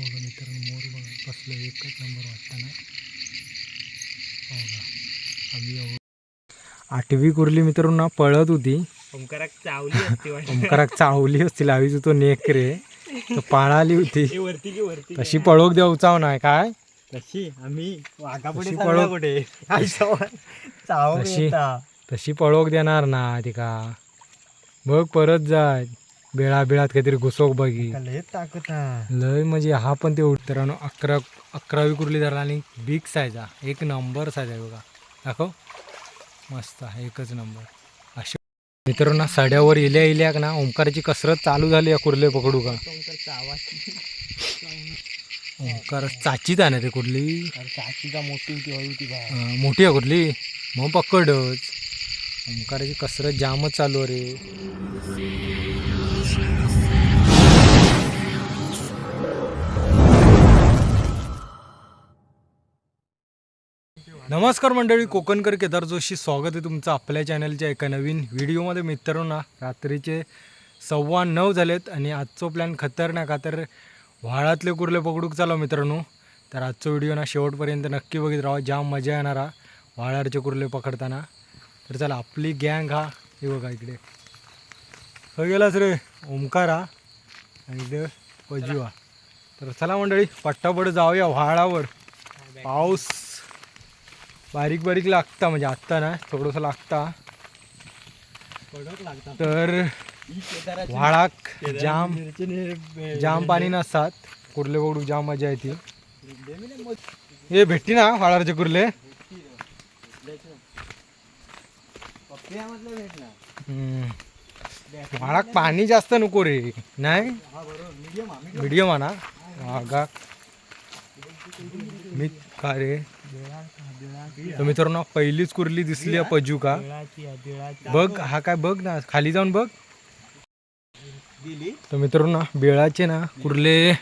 बघा मित्रांनो मोर बघा कसलं एकच नंबर वाटतं ना हो का आम्ही आठवी कुर्ली मित्रांनो ना पळत होती ओंकाराक चावली असते चावली असती लावी तो नेक रे तर पाळाली होती ए, वरती की वरती तशी पळोक देऊचाव नाही काय तशी आम्ही वाघापुढे पळव- कुठे चाव. तशी पळोक देणार ना तिका बघ परत जाय बेळा बिळात काहीतरी घुसोक बघी लय ताकद. लय म्हणजे हा पण ते मित्रांनो अकरा अकरावी कुर्ली धरला आणि बिग साईज हा. एक नंबर साईज आहे बघा. दाखव. मस्त आहे एकच नंबर असे मित्रांनो साड्यावर इल्या इल्या ना ओंकाराची कसरत चालू झाली या कुर्ले पकडू का? ओंकार चाचीत आहे ना ते कुर्ली? चाचीचा मोठी होती मोठी आहे कुर्ली? मग पकडच. ओंकाराची कसरत जामच चालू आहे रे. नमस्कार मंडळी कोकणकर केदार जोशी स्वागत आहे तुमचं आपल्या चॅनलच्या एका नवीन व्हिडिओमध्ये. मित्रांनो रात्रीचे सव्वा नऊ झालेत आणि आजचो प्लॅन खतरनाक आहे. तर व्हाळातले कुर्ले पकडूक चालव मित्रांनो. तर आजचा व्हिडिओ ना शेवटपर्यंत नक्की बघित राहा जाम मजा येणार हा व्हाळाचे कुर्ले पकडताना. तर चला आपली गँग हा हे बघा इकडे. हो गेलाच रे ओमकार हा आणि इकडे पजिवा तर चला मंडळी पट्टापट जाऊया व्हाळावर पाऊस बारीक बारीक लागता म्हणजे आत्ता ना थोडंसं लागता. तर व्हाळाक जाम जाम पाणी नसतात. कुर्ले कोडू जाम मजा येते. हे भेटती ना व्हाळाचे कुर्ले? पप्प्यामधलं व्हाळाक पाणी जास्त नको रे नाही? मिडियम आणा मीडियम मी का रे? तर मित्रांनो पहिलीच कुर्ली दिसली आहे पजू का बघ हा काय बघ ना खाली जाऊन बघ. तुम्ही तर मित्रांनो बेळाचे ना कुर्ले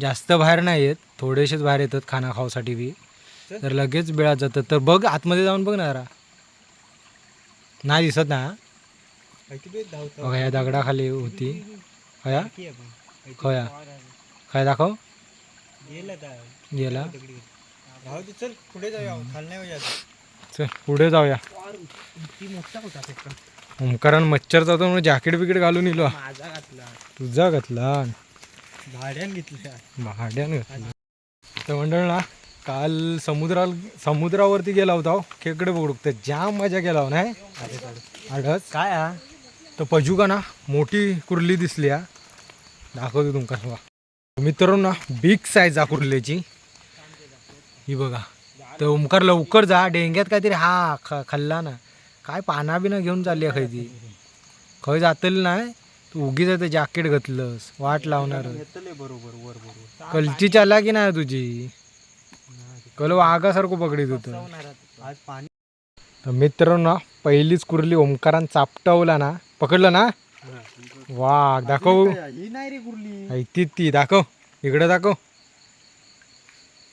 जास्त बाहेर नाही येत थोडेसेच बाहेर येतात खाना खाऊसाठी बी. तर लगेच बेळात जातात. तर बघ आतमध्ये जाऊन बघ ना जरा. नाही दिसत ना. बघा या दगडाखाली होती. खया खया दाखव? गेला. राहू दे, चल पुढे जाऊया खाली नाही. चल पुढे जाऊया. ती मोठा होता फक्त ओमकारान मच्छर जातो म्हणून जॅकेट बिकेट घालून इलो. माझा घातला. तुझा घातला. भाड्यान घेतल्या. भाड्यानं घातला. तर मंडळ ना काल समुद्रा समुद्रावरती गेला होता हो, खेकडे पकडूक तर जाम मजा केला हो नाही? आडच काय हा? तर पजू का ना मोठी कुर्ली दिसली हा. दाखवतो तुमका. बघा मित्रांनो ना बिग साईज हा कुर्लेची. ही बघा. तर ओमकार लवकर जा. डेंग्यात काहीतरी हा ख खाल्ला ना. काय पाना बिना घेऊन चालली आहे खैती खय जातली नाही. तू उगीच ते जॅकेट घातलंस. वाट लावणार. बरोबर वर बरोबर कलची चाला की नाही तुझी? कल वाघासारखं पकडीत होतं. आज पाणी तर मित्रांनो पहिलीच कुर्ली ओमकारान चापटवला ना. पकडलं ना? वाघ दाखव. ही नाही रे कुर्ली. ती ती दाखव. इकडे दाखव.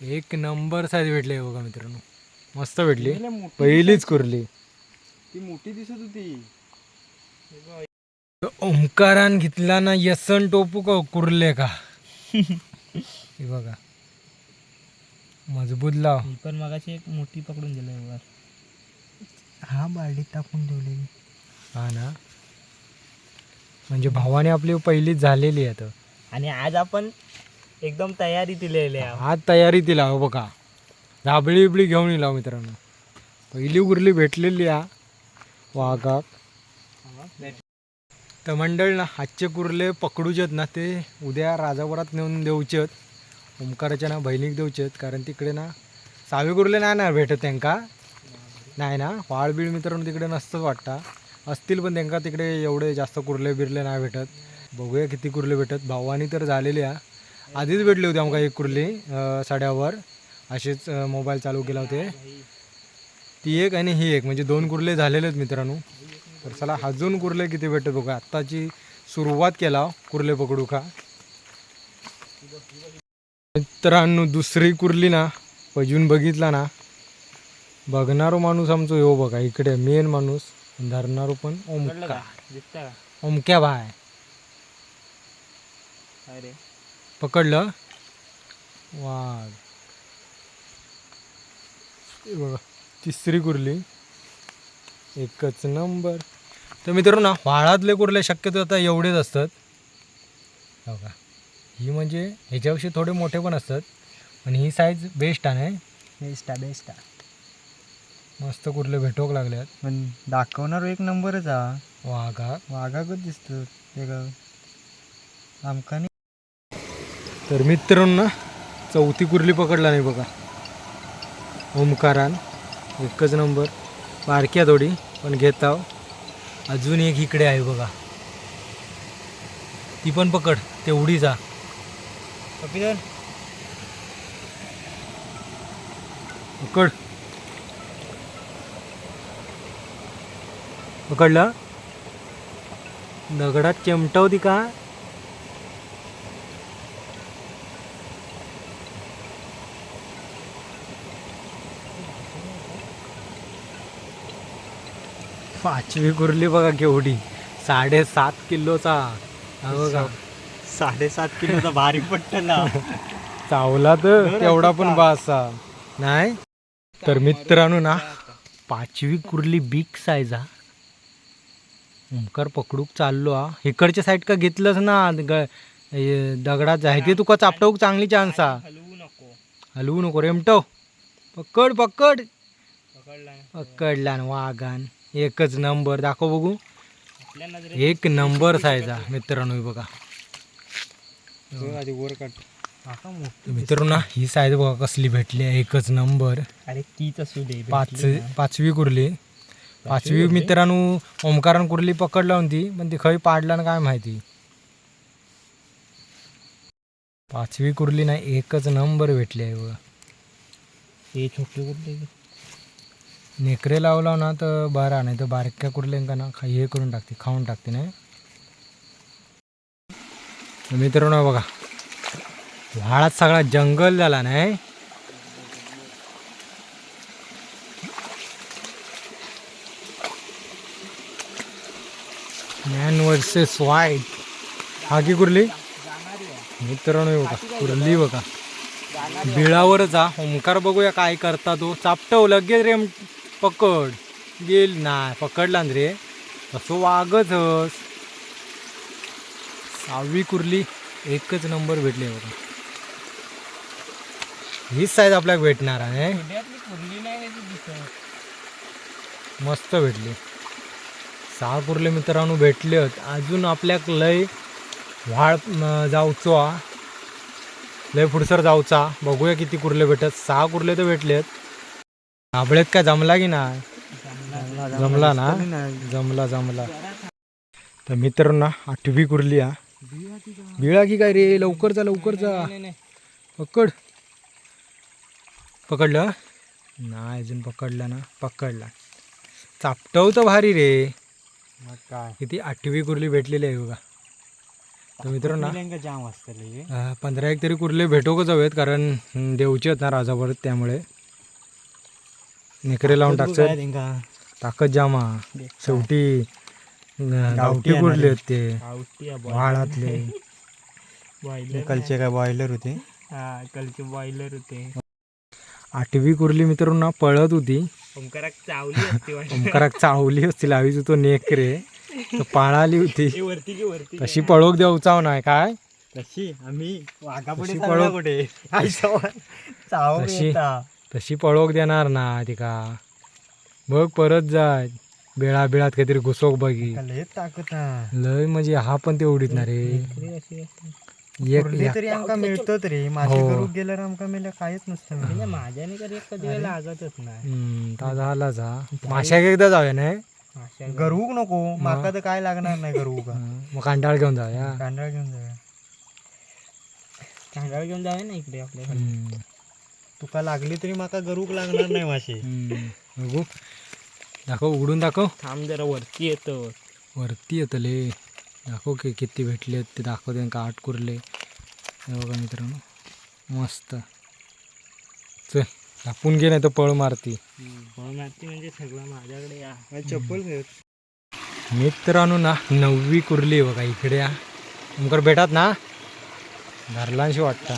एक नंबर साईज भेटली बघा मित्रांनो. मस्त भेटली. मोठी पहिलीच कुर्ली. ती मोठी दिसत होती. ओमकारान घेतला ना यसन टोपू का कुर्ले का? हे बघा. मजबूत लाव. ही पण मगाशी एक मोठी पकडून दिलाय वर हा बालडीत टाकून ठेवलेली हा ना? म्हणजे भावाने आपली पहिलीच झालेली आहे तर आणि आज आपण एकदम तयारी दिलेली आहे. आज तयारी तिला हो बघा. दाबळी बिबळी घेऊन येला हो मित्रांनो. पहिली उरली भेटलेली आ वाघाक तर मंडळ ना हातचे कुर्ले पकडूचेत ना ते उद्या राजापुरात नेऊन देऊचेत ओंकाराच्या ना बहिणीक देऊचेत कारण तिकडे ना सावे कुर्ले नाही ना भेटत त्यांका. नाही ना वाळबीळ मित्रांनो तिकडे नसतंच वाटता. असतील पण त्यांका तिकडे एवढे जास्त कुर्ले बिरले नाही भेटत. बघूया किती कुर्ले भेटत. भावानी तर झालेली हा आधीच भेटली होती आमका एक कुर्ली साड्यावर. असेच मोबाईल चालू केला होते. ती एक आणि ही एक म्हणजे दोन कुर्ले झालेले आहेत मित्रांनो. तर चला अजून कुर्ले किती भेटत बघा. आत्ताची सुरुवात केला कुर्ले पकडू का? मित्रांनो दुसरी कुर्ली ना पजून बघितला ना. बघणारो माणूस आमचो यो बघा इकडे मेन माणूस. धरणारो पण ओमका. ओमक्या भाय काय रे पकडलं. वाघ. बघा तिसरी कुर्ली. एकच नंबर. तर मित्रांनो ना व्हाळातले कुर्ले शक्यतो आता एवढेच असतात. हो का ही म्हणजे ह्याच्यापेक्षा थोडे मोठे पण असतात. पण ही साईज बेस्ट आहे बेस्ट आहे बेस्ट आहे. मस्त कुर्ले भेटोक लागल्यात. पण दाखवणार एक नंबरच हा. वाघा. वाघाकच दिसतो ते आमका नाही तर मित्रांनो ना चौथी कुर्ली पकडला नाही बघा. ओमकारान एकच नंबर. बारक्या थोडी पण घेताव अजून एक इकडे आहे बघा. ती पण पकड आ कपिल पकड. पकडला. दगडात चिमटावती का? पाचवी कुर्ली बघा केवढी. साडेसात किलोचा. हा बघा. साडेसात किलोचा भारी पट्टला चावला तर तेवढा पण बासा नाही? तर मित्रांनो ना पाचवी कुर्ली बिग साईज हा. ओंकार पकडूक चाललो हा. इकडच्या साईड का घेतलंच ना? ग- हे दगडात आहे ते तुका चापटवूक चांगली चान्स हा. हलवू नको. हलवू नको रेमटव पकड पकड. पकडला पकडला ना वाघान. एकच नंबर. दाखव बघू. एक नंबर हा मित्रांनो बघा. वर काढ मित्रांनो ही साईज बघा कसली भेटली आहे. एकच नंबर. अरे तीच असू दे पाच पाचवी कुर्ली. पाचवी मित्रांनो ओमकारान कुर्ली पकडला होती पण ती खय पाडला ना काय माहिती. पाचवी कुर्ली नाही एकच नंबर भेटली आहे बघा. हे छोटे कुठले नेकरे लावला ना तर बरा नाही तर बारक्या कुर्ल्यांका ना खा हे करून टाकते खाऊन टाकते नाही? तर मित्रांनो बघा व्हाळात सगळा जंगल झाला नाही? मॅन वर्सेस वाईट हा की कुर्ली? मित्रांनो बघा कुर्ली बघा. बिळावरच हा ओंकार बघूया काय करता तो. चापटव लगेच रेम पकड. गेल नाही पकडला ना रे. तसं वागच सहावी कुर्ली एकच नंबर भेटली बघा. हीच साईज आपल्याला भेटणार आहे. कुर्ली नाही दिसत. मस्त भेटली. सहा कुर्ले मित्रांनो भेटले अजून आपल्याक लय व्हाळ जाऊचो लय पुढसर जाऊचा. बघूया किती कुर्ले भेटत. सहा कुर्ले तर भेटलेत. आबळेत काय जमला की नाही? जमला ना? जमला जमला. तर मित्रांनो आठवी कुर्ली हा. बिळा की काय रे? लवकर जा लवकर जा. पकड. पकडलं? नाही अजून पकडला ना. पकडला. चापटव तर भारी रे. मग काय? किती आठवी कुर्ली भेटलेली आहे बघा. तर मित्रांनो जाम पंधरा एक तरी कुर्ले भेटोकच हवेत कारण देवचे आहेत ना राजाभर त्यामुळे. नेकरे लावून टाकतात. ताकद जामा. शेवटी गावठी कुर्ले आहेत ते. व्हाळातले कलचे काय बॉयलर होते? हा कलचे बॉयलर होते. आठवी कुर्ली मित्रांनो पळत होती. ओंकाराक चावली असते ओंकाराक चावली असती लावीच तो नेकरे. पाळाली होती. तशी पळोक देऊचाव नाही. काय? तशी आम्ही वाघापुढे पळव- कुठे? चाव तशी-. तशी पळोक देणार ना तिका. बघ परत जाय. बेळा बिळात काहीतरी घुसोक बघी. लय. लय म्हणजे हा पण तेवढीच ना रे. तरी आमका मिळतोच रे माझे हो. करू गेल्यावर आमका मिळलं काहीच नसतं. माझ्याने कधी कधी लागतच नाही. झाला जा. माश्याक एकदा जाऊया नाही? गरवूक नको. माका तर काय लागणार नाही गरवूक हं, मग कांडाळ घेऊन जाऊया. कांडाळ घेऊन जाऊया. कांडाळ घेऊन जाऊया ना इकडे आपल्या तुका लागली तरी माका गरूक लागणार नाही. बघू दाखव उघडून दाखव. थांब जरा वरती येतो. वरती येतले. दाखव की किती भेटले ते दाखव त्यांना आठ कुरले. बघा मित्रांनो. मस्त. चल दापून घे नाही तर पळ मारती माती म्हणजे सगळं माझ्याकडे या. चप्पल घेत मित्रांनो ना नववी कुर्ली बघा इकडे या. तुमकर भेटात ना? धरलांशी वाटतं.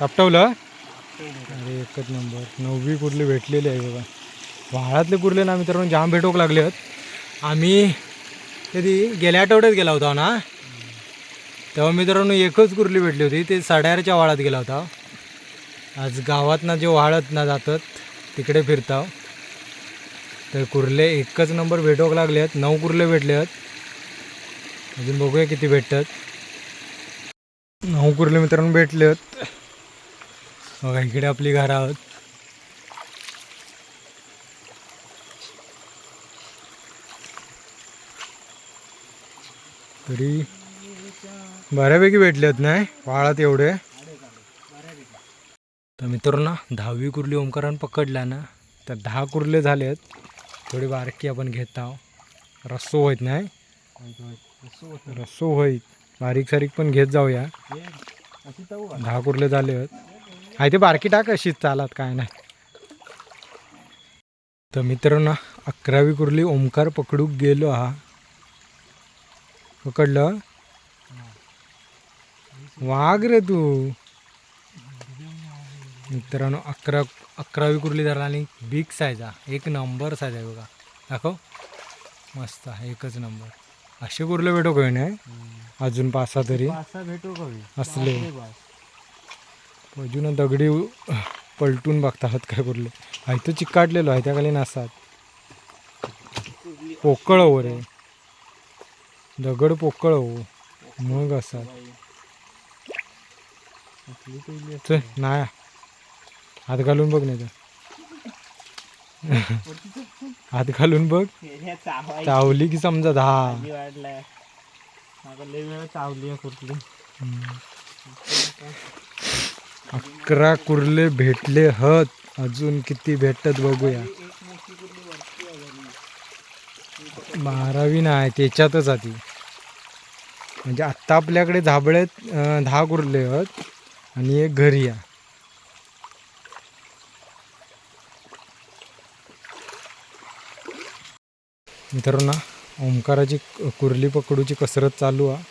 तापटवलं अरे एकच नंबर. नववी कुर्ली भेटलेली आहे बघा. व्हाळातले कुर्ले ना मित्रांनो जाम भेटोक लागले आहेत. आम्ही कधी गेल्या आठवड्यात गेला होता ना? तेव्हा मित्रांनो एकच कुर्ली भेटली होती ते साडेआरच्या वाळात गेला होता. आज गावात ना जे वाळत ना जातात तिकडे फिरताव तर कुर्ले एकच नंबर भेटोक लागले आहेत. नऊ कुर्ले भेटले आहेत. अजून बघूया किती भेटतात. नऊ कुर्ले मित्रांनो भेटले आहेत. बघा इकडे आपली घरं आहोत तरी बऱ्यापैकी भेटले आहेत नाही? वाळात एवढे. तर मित्रांनो दहावी कुर्ली ओंकारानं पकडला ना तर दहा कुर्ले झाले आहेत थोडी बारकी आपण घेत आहोत. रस्सो होईत नाही. रस्सो होईत. बारीक सारीक पण घेत जाऊया. दहा कुर्ले झाले आहेत आहे ते बारकी टाक अशीच चालात काय नाही. तर मित्रांनो अकरावी कुर्ली ओंकार पकडूक गेलो हा. पकडलं? वाघ रे तू. मित्रांनो अकरा अकरावी कुर्ली धरला आणि बिग साईज हा. एक नंबर साईज आहे बघा. दाखव. मस्त आहे एकच नंबर असे कुर्ले भेटो काही नाही? अजून पाच सहा तरी. भेटू असले. अजून दगडी पलटून बघतात काय कुर्ले आहे तो चिकाटलेलो आहे त्या खाली नसात. पोकळ हो रे. दगड पोकळ हो. मग असतात नाही हात घालून बघ नाही तर हात घालून बघ. चावली की समजा दहा. चावली अकरा कुर्ले भेटले हत. अजून किती भेटत बघूया. बारावी नाही त्याच्यातच आधी. म्हणजे आत्ता आपल्याकडे झाबळेत दहा कुर्ले आहेत आणि एक घरी या. मित्रांनो ओंकाराची कुर्ली पकडूची कसरत चालू आहे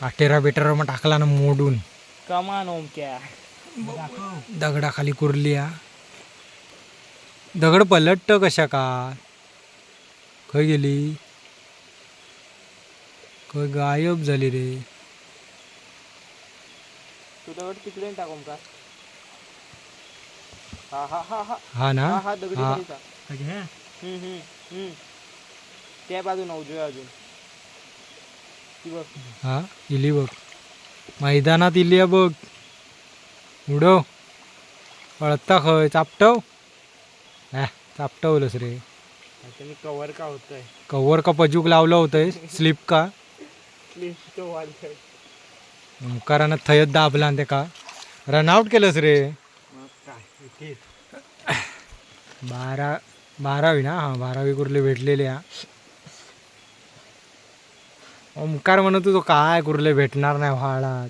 काटेरा बेटेरा मग टाकला ना मोडून. कमान ओमक्या दगडाखाली कुरली आ दगड पलटत कशा का खय गेली? खय गायब झाली रे? तुझ्याकडे तिकडे टाक ओमका हा हा हा हा. हा ना? हा हा दगडी हा. खालीचा. हम्म, हम्म, हम्म. त्या बाजून उजव्या अजून. ती बघ. हा इली बघ. मैदानात इली आहे बघ. उडव. पळता खय चापटव. हा चापटवलंस रे. आता मी कवर का होतोय? कवर का पजूक लावलं होतंय? स्लिप का? लिफ्ट तो वाढतोय. ओंकारानं थयत दाबला आणि ते का रनआउट केलंस रे. मग काय इथेच. बारा बारावी ना? हां बारावी कुर्ले भेटलेले हा ओमकार म्हणत होतो काय कुर्ले भेटणार नाही व्हाळात.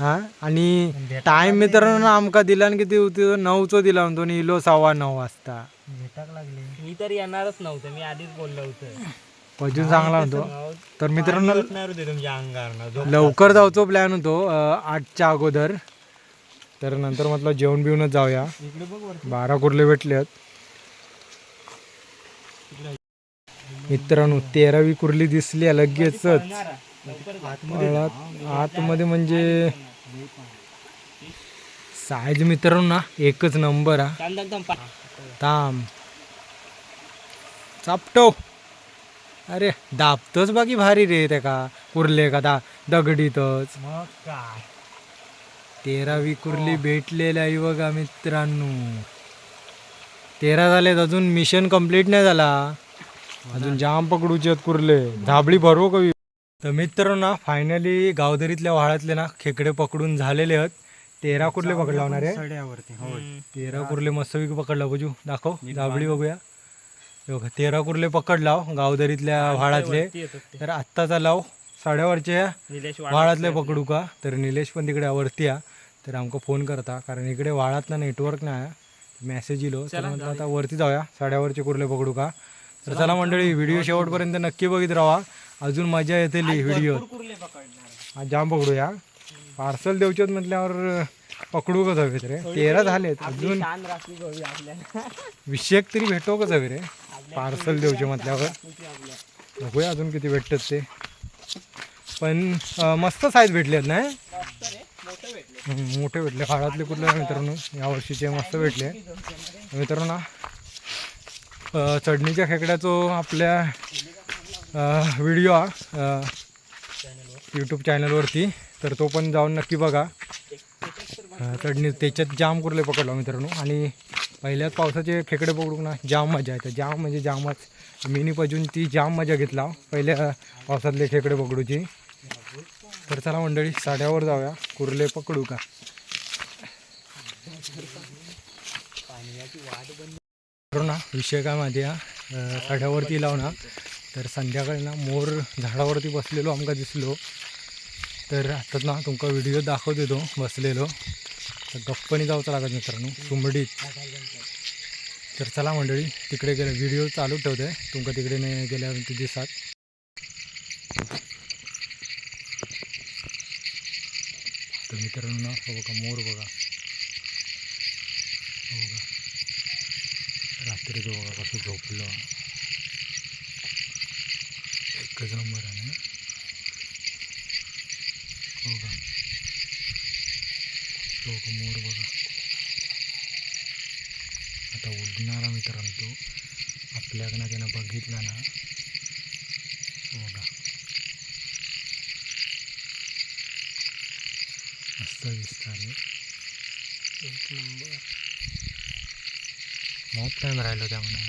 हा? आणि टाइम मित्रांनो आमका दिला आणि किती होती? नऊचो दिला म्हणतो आणि इलो सव्वा नऊ वाजता. भेटाक लागले. मी तर येणारच नव्हतं मी आधीच बोललो होतं. अजून चांगला म्हणतो तर मित्रांनो बसणार होते तुमच्या अंगावर लवकर जाऊचो प्लॅन होतो आठच्या अगोदर. तर नंतर म्हटलं जेवण बिवूनच जाऊया. इकडे बघ वर बारा कुर्ले भेटले आहेत मित्रांनो तेरावी कुर्ली दिसली आहे लगेचच. आतमध्ये म्हणजे साईज मित्रांनो ना एकच नंबर हा. ताम चापटो. अरे दाबतोच बाकी भारी रे ते का कुर्ले का दा दगडीतच. तेरावी कुर्ली भेटलेली आहे बघा मित्रांनो. तेरा झालेत अजून मिशन कंप्लीट नाही झाला. अजून जाम पकडूचे आहेत कुर्ले. झाबळी भरवू कवी. तर मित्रांनो फायनली गावदरीतल्या व्हाळातले ना खेकडे पकडून झालेले आहेत. तेरा कुर्ले पकडला होणार आहे. तेरा कुर्ले मस्तपैकी पकडला बघू दाखव जाबळी बघूया. हे बघा तेरा कुर्ले पकडला हो, गावदरीतल्या व्हाळातले तर आत्ताचा लाव साड्यावरचे वाळातले पकडू का? तर निलेश पण तिकडे वरती या तर आमका फोन करता कारण इकडे वाळात ना नेटवर्क नाही मेसेज इलो तर म्हटलं आता वरती जाऊया. साड्यावरचे कुर्ले पकडू का? तर चला मंडळी व्हिडिओ शेवटपर्यंत नक्की बघित राहा. अजून मजा येते व्हिडिओ. जाम पकडूया. पार्सल देऊच्यात म्हटल्यावर पकडू का जावेत रे तेरा झालेत. अजून विषयक तरी भेटो का जावे रे पार्सल देऊचे म्हटल्यावर. बघूया अजून किती भेटतात ते. पण मस्त साईज भेटलेत ना मोठं भेटले. फाळातले कुठले मित्रांनो? यावर्षीचे मस्त भेटले. मित्रांनो चढणीच्या खेकड्याचो आपल्या व्हिडिओ हा यूट्यूब चॅनलवरती. तर तो पण जाऊन नक्की बघा. चढणी त्याच्यात जाम कुर्ले पकडलो मित्रांनो. आणि पहिल्याच पावसाचे खेकडे पकडू ना जाम मजा येते. जाम म्हणजे जामच. मिनी पजून ती जाम मजा घेतला. पहिल्या पावसातले खेकडे पकडूची. तर चला मंडळी साड्यावर जाऊया. कुर्ले पकडू का? ना विषय काय माहिती आहे लाव ना तर संध्याकाळी ना मोर झाडावरती बसलेलो आमका दिसलो. तर आता ना तुमका व्हिडिओ दाखवत येतो बसलेलो. तर गप्पनी जाऊचं लागत मित्रांनो सुंबडीत तर चला मंडळी तिकडे गेलं व्हिडिओ चालू ठेवते तुमका तिकडे नाही गेल्या दिसात तर मित्रांनो ना हो बघा मोर बघा. हो बघा. रात्री बघा कसं झोपलं. एकच नंबर आहे ना. हो का? मोर बघा. आता उडणारा मित्रांनो तो आपल्याकडनं त्यानं बघितला ना. हो बघा मस्त दिसतं रे एक नंबर. मॉप टाईम राहिलो त्या म्हणा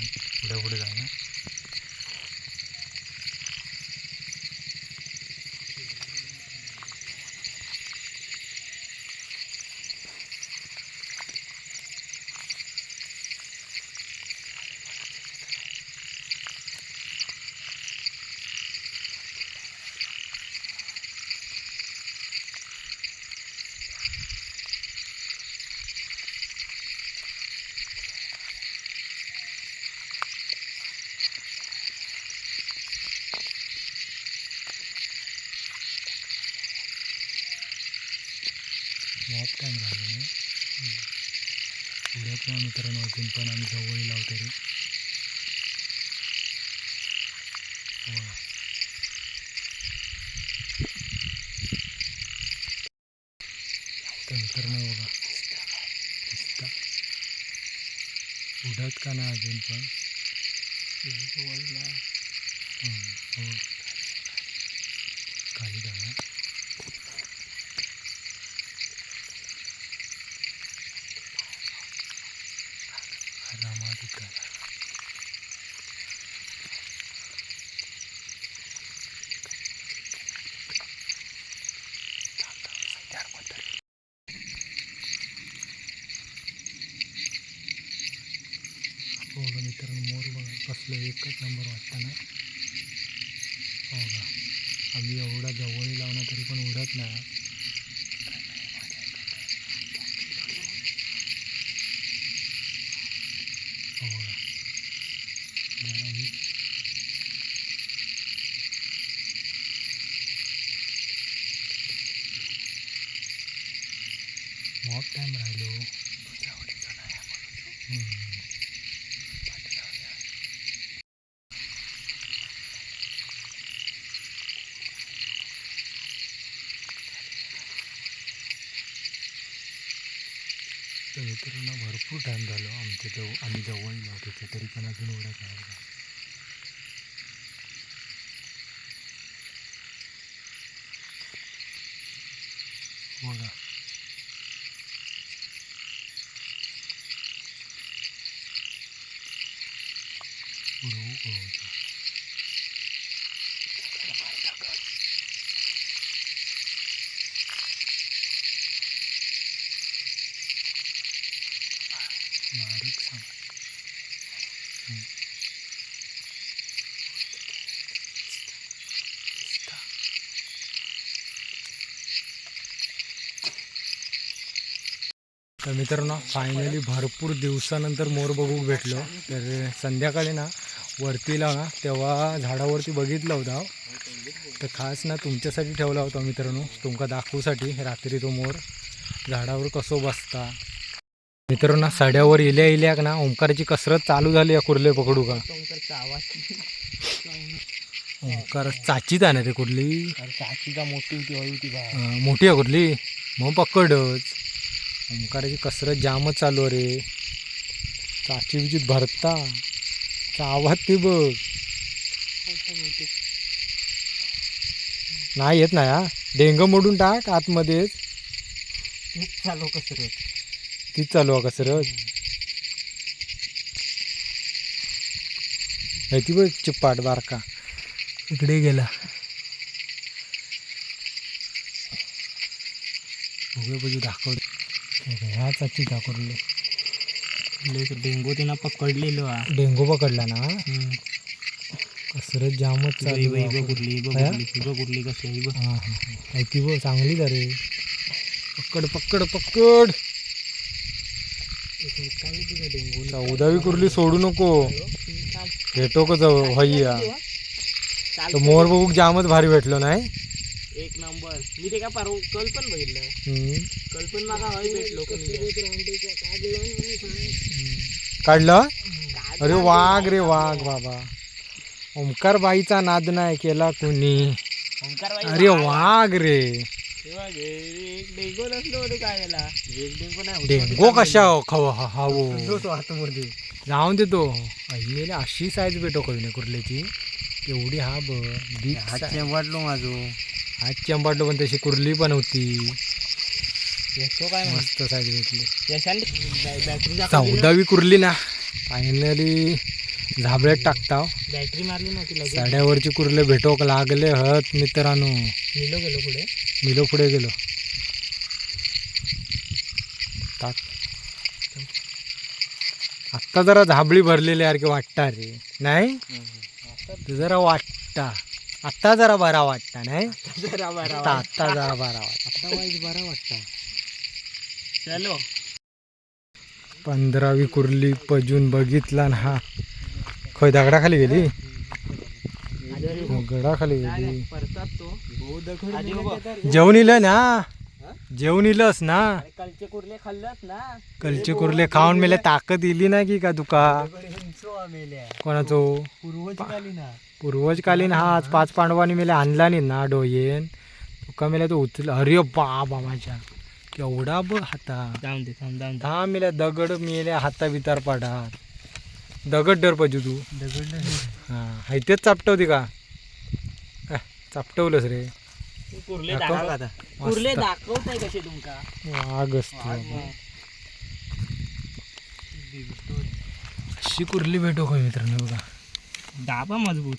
टाईम राहिला नाही. पुढे पण मित्रांनो अजून पण आम्ही जवळ लावतो रे. मित्रांनो बघा. दिसता. उडत का ना अजून पण? जवळ हं, हो काही जागा आरामात करा हो का मित्रांनो हो मोर बघा कसलं एकच नंबर वाटतं ना हो का आम्ही एवढा जवळ लावला तरी पण उडत नाही. मित्रांनो भरपूर टाईम झालो हो. आमच्या जवळ आम्ही जवळ लावत होतो तरी पण अजून उडत नाही तर मित्रांनो फायनली भरपूर दिवसानंतर मोर बघू भेटलो. तर संध्याकाळी ना वरती ना तेव्हा झाडावरती बघितला होता तर खास ना तुमच्यासाठी ठेवला होता मित्रांनो तुमका दाखवूसाठी रात्री तो मोर झाडावर कसो बसता. मित्रांनो साड्यावर इल्या इल्याक ना ओंकाराची कसरत चालू झाली या कुर्ले पकडू का ओंकार चाचीत आहे ना रे कुर्ली? चाचीचा मोठी मोठी आहे कुर्ली. मग पकडच. ओंकाराची कसरत जामच चालू आहे रे. चाची बिचीत भरता. आवाज ती बघ. नाही येत नाही हा डेंग मोडून टाक आतमध्येच. तेच चालू कसरत. तीच चालू आहे कसरत. आहे ती बघ चिप्पाट बारका. इकडे गेला. बघूया बघू दाखवतो. ह्या चाची दाखवले डेंगू तिनं पकडलेलो हा. डेंगू पकडला ना? कसरत जामच चालू. कुठली? कुठली कशी हा ती बघ चांगली जा रे पकड पकड पकड. चौदावी कुर्ली सोडू नको. भेटो का जाऊ भैया? तर मोर बघूक जामच भारी भेटलो नाही? एक नंबर. मी ते का परवा कल पण बघितलं. पण भेटलो काढलं? अरे वाघ रे वाघ बाबा. ओमकार बाईचा नाद नाही केला कोणी. अरे वाघ रे. डेंगू नसलो होतो. काय कशा खव हावो आतमध्ये जाऊन देतो अहिलेला अशी साईज भेटो कवी कुर्ल्याची. एवढी हा ब size. वाटलो माझो. आज चंबाटलो पण तशी कुर्ली पण होती. यशो काय मस्त साईज भेटली. यशाने बॅटरी चौदावी कुर्ली ना. फायनली झाबळ्यात टाकता बॅटरी मारली नव्हती लगेच. साड्यावरची कुर्ले भेटोक लागले हत मित्रांनो. मिलो गेलो पुढे. मिलो पुढे गेलो. टाक आत्ता जरा झाबळी भरलेली यार की वाटता रे. नाही? ते जरा वाटता. आत्ता जरा बरा वाटता नाही? जरा बरा आत्ता जरा बरा वाटता. बरा वाटता. चलो पंधरावी कुर्ली पजून बघितला ना हा. खय दगडाखाली गेली? दगडाखाली गेली. जेवण इलं ना? जेवण इलंस ना? कलचे कुर्ले खाल्लंच ना? कलचे कुर्ले खाऊन मेले ताकद इली नाही की का तुका कोणाचो? पूर्वजकालीन. ना पूर्वजकालीन हा आज पाच पांडवांनी मेले आणला नाही ना डोयेन. तुका मेले तो उचल अरे बाबा माझ्या. केवढा बघ हाता. जाऊन दे थांब जाऊन दहा मेल्या दगड मेल्या हाता बितार पाडात. दगड डर पाहिजे तू. दगड हा हायतेच चापटवते का? अह, चापटवलंस रे. कुर्ले दाखव. दाखव आता. कुर्ले दाखवताय कसे तुमका? अशी कुर्ली भेटो का मित्रांनो बघा? दाबा मजबूत.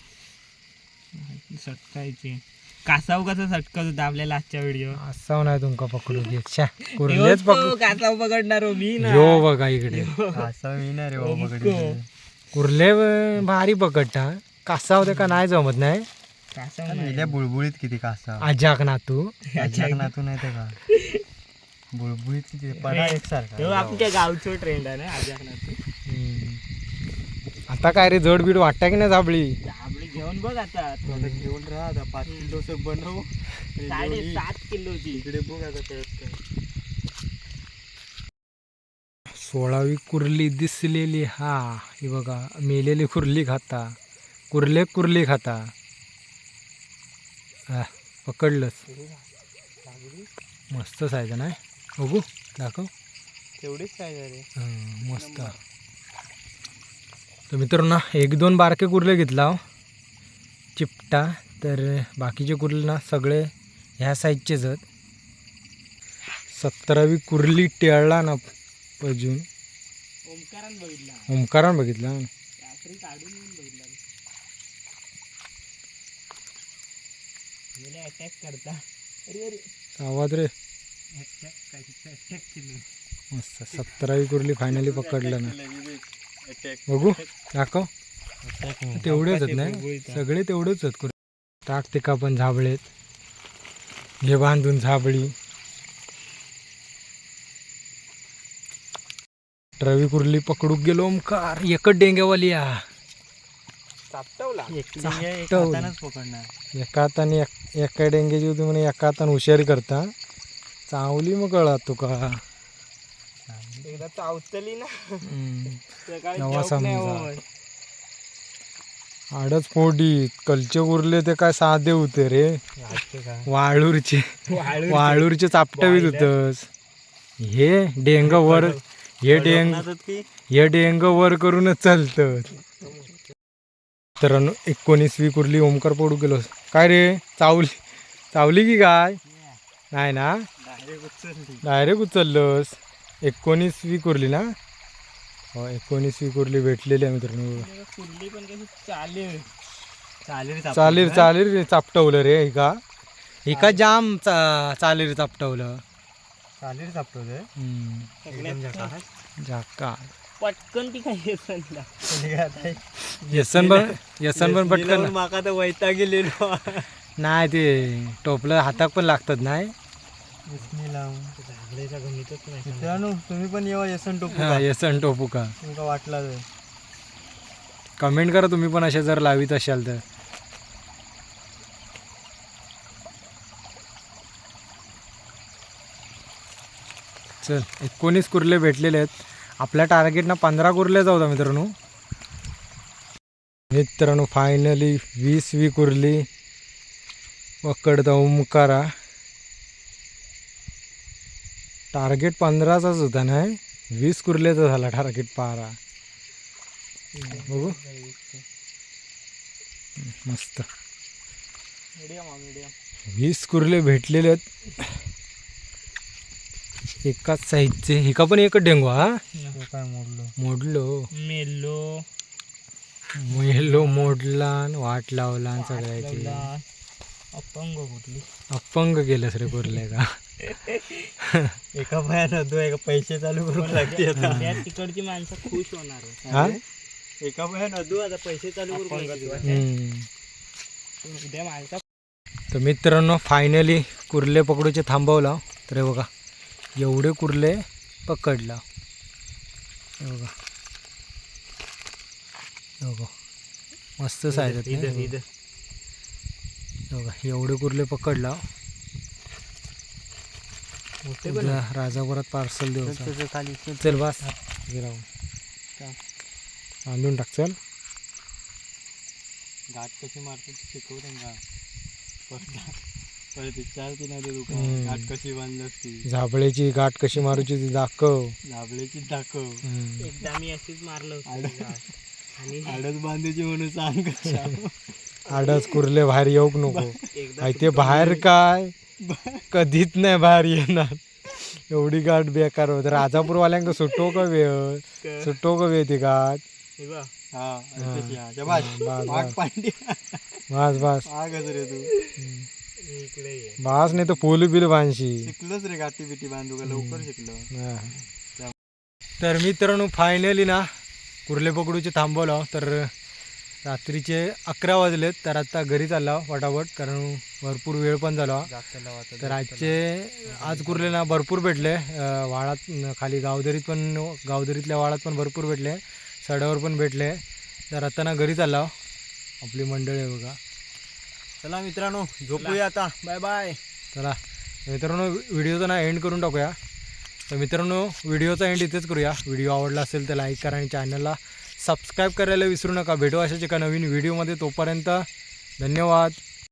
सटकायचे. कासाव कसं सटकतो दाबलेला आजच्या व्हिडिओ असाव नाही तुमका पकडू घे छा कुर्लेच पकडू. कासाव पकडणार हो मी ना. यो बघा इकडे. कासाव मी ना रे कुर्ले भारी पकडता. कासा होते का नाही जमत नाही? कासाव नाही. बुळबुळीत किती कासा आजाक ना तू नातू नाही ते का? बुळबुळीत किती? पडा एकसारखा. तो आमच्या गावचो ट्रेंड आहे ना आजाक ना तू हम्म. आता काय रे जड बीड वाटता की नाही झाबळी घेऊन बघ आता. आता घेऊन राहा आता पाच किलोचं बनव. साडे सात किलोची. इकडे बघ आता कळत काय सोळावी कुर्ली दिसलेली हा. ही बघा मेलेली कुर्ली खाता. कुर्ले कुर्ली खाता. आ, पकडलंच. मस्त सायचं नाही बघू दाखव. तेवढीच काय रे. हं, मस्त. तर मित्रांनो एक दोन बारके कुर्ले घेतला हो. चिपटा तर बाकीचे कुर्ले ना सगळे ह्या साईजचेच आहेत. सत्तरावी कुर्ली टेळला ना अजून. ओंकारान बघितला. अटॅक करता. आवाज रे. मस्त सत्तरावी कुर्ली फायनली पकडलं ना. बघू दाखव. तेवढेच आहेत नाही सगळे तेवढेच आहेत टाक तिका पण झाबळेत. घे बांधून झाबळी. ट्रवी कुर्ली पकडूक गेलो ओमकार. एकच डेंग्यावाली. पकडणार. एका हाताने एक- डेंग्याची होती म्हणे एका हाताने हुशारी करता. चावली मग कळत तुका. चावतली ना हम्म. सकाळी तेव्हा जेवण नाही समजा. होत. आडच फोडीत कलचे उरले ते काय साधे होते रे. वाळूरचे. वाळूरचे. चापटवीत होतस हे डेंग वर हे डेंग हे डेंग वर करूनच चालतं. तर एकोणीसवी कुर्ली ओमकार पडू गेलो. काय रे? चावली चावली की काय? नाही. ना? डायरेक्ट उचललंस. एकोणीसवी कुर्ली ना? हो एकोणीसवी कुर्ली भेटलेली आहे मित्रांनो. कुर्ली पण कशी चालेल चालेल चालेल चालेल रे चापटवलं रे हिका हिका जाम चा चालेल चापटवलं. चालेल सापटवलं हम्म. झाका. पटकन ती काय येसन यसन पण यसन पण पटकन. माका तर वैता गेलेलो नाही ते टोपलं हातात पण लागतात नाही. गणितच नाही मित्रांनो तुम्ही पण येवा यसन टोपू हा, का? यसन टोपू का? तुमका वाटला तर. कमेंट करा तुम्ही पण असे जर लावित असाल तर. चल एकोणीस कुर्ले भेटलेले आहेत. आपल्या टार्गेटना पंधरा कुर्ले जाऊ मित्रांनो. मित्रांनो फायनली वीस वी कुर्ली. पकडता ओमकारा टार्गेट पंधराचाच होता नाही वीस कुर्लेचा झाला टार्गेट पारा. बघू. मस्त. वीस कुर्ले भेटलेले आहेत. एकाच साईजचे हिका पण एकच डेंगू हा? काय मोडलो? मोडलो. मेलो. मेलो मोडला न वाट लावला न सगळ्याची. अपंग कुठली? अपंग केलंस रे कुर्ले का? एका भयानं दो एका पैसे चालू करू लागते आता तिकडची माणसं खुश होणार आहे. हा एका भयानं दो आता पैसे चालू करू अपंग लागते. तुला. हम्म. उद्या माणसा तर मित्रांनो फायनली कुर्ले पकडूचे थांबवला तर हे बघा एवढे कुर्ले पकडला हे बघा हे बघा मस्त साईज आहेत इथं? इथं हे बघा एवढे कुर्ले पकडला उद्या राजापुरात पार्सल देऊ चल. खाली चल बस. हे राहून. बांधून टाक चल. गाठ कशी मारतो ती शिकव त्यांना परत परत विचारते ना ते हम्म. दुकान गाठ कशी बांधलंस ती झाबळेची गाठ कशी मारूची ती दाखव. झाबळ्याची दाखव. हम्म. एकदा मी अशीच मारलं होतं आड-. आणि आडच बांधायची म्हणून सांग. कशा आडच कुर्ले बाहेर येऊक नको. एकदा काय ते बाहेर काय? कधीच नाही बाहेर येणार. एवढी गाठ बेकार होत. राजापूरवाल्यांक सुटो का वेळ? क- सुटो का वेळ ती गाठ? बस, बस. बस नाही तर फुल बिल बांधशी शिकलोच रे गाठी बिटी बांधू का? लवकर शिकलो. तर मित्रांनो फायनली ना कुर्ले पकडूचे थांबवलं. तर रात्रीचे अकरा वाजलेत तर आता घरी चालला फटाफट कारण भरपूर वेळ पण झाला. तर आजचे आज कुर्ले ना भरपूर भेटले. वाळात खाली गावदरीत पण गावदरीतल्या वाळात पण भरपूर भेटले. सड्यावर पण भेटले. तर आता ना घरी चालला. आपली मंडळी आहे बघा. चला मित्रांनो झोपूया आता. बाय बाय चला. मित्रांनो व्हिडिओचा ना एंड करून टाकूया. तर मित्रांनो व्हिडिओचा एंड इथेच करूया. व्हिडिओ आवडला असेल तर लाईक करा आणि चॅनलला सबस्क्राईब करायला विसरू नका. भेटू अशाच एका नवीन व्हिडिओमध्ये. तोपर्यंत धन्यवाद.